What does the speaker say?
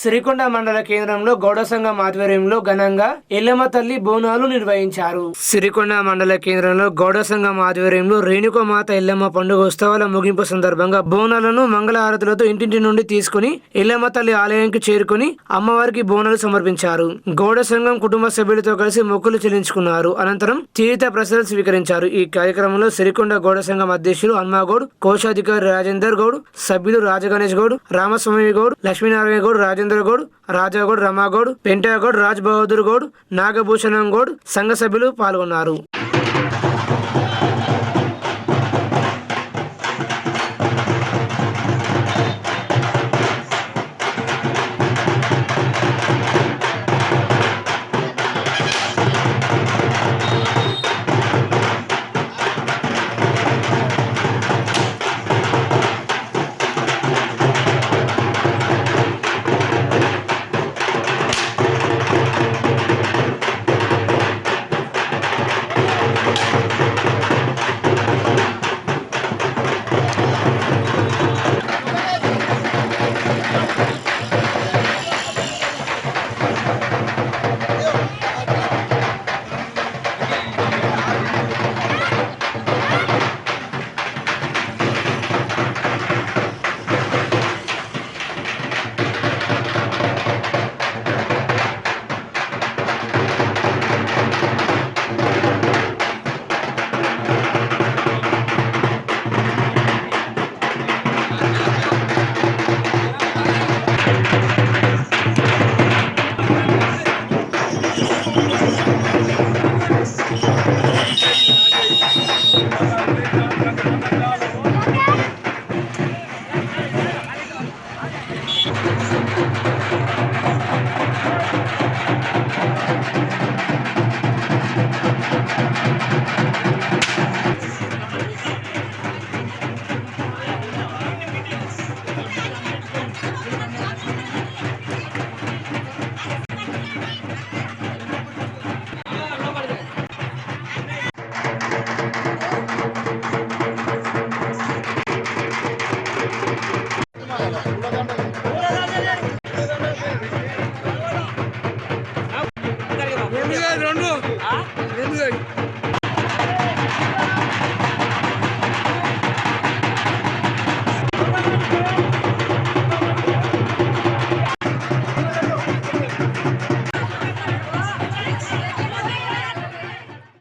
సిరికొండ మండల కేంద్రంలో గౌడ సంఘం ఆధ్వర్యంలో ఘనంగా ఎల్లమ్మ తల్లి బోనాలు నిర్వహించారు. సిరికొండ మండల కేంద్రంలో గౌడ సంఘం ఆధ్వర్యంలో రేణుకమాత ఎల్లమ్మ పండుగ ఉత్సవాల ముగింపు సందర్భంగా బోనాలను మంగళహారతులతో ఇంటింటి నుండి తీసుకుని ఎల్లమ్మ తల్లి ఆలయానికి చేరుకుని అమ్మవారికి బోనాలు సమర్పించారు. గౌడ సంఘం కుటుంబ సభ్యులతో కలిసి మొక్కులు చెల్లించుకున్నారు. అనంతరం తీర్థ ప్రశ్నలు స్వీకరించారు. ఈ కార్యక్రమంలో సిరికొండ గౌడ సంఘం అధ్యక్షులు హన్మాగౌడ్ కోశాధికారి రాజేందర్ గౌడ్ సభ్యులు రాజగణేష్ గౌడ్ రామస్వామి గౌడ్ లక్ష్మీనారాయణ గౌడ్ రాజేంద్ర గౌడ్ రాజాగౌడ్ రమాగౌడ్ పెంటాగౌడ్ రాజ్ బహదూర్ గౌడ్ నాగభూషణం గౌడ్ సంఘ సభ్యులు పాల్గొన్నారు. రెండు. రెండు.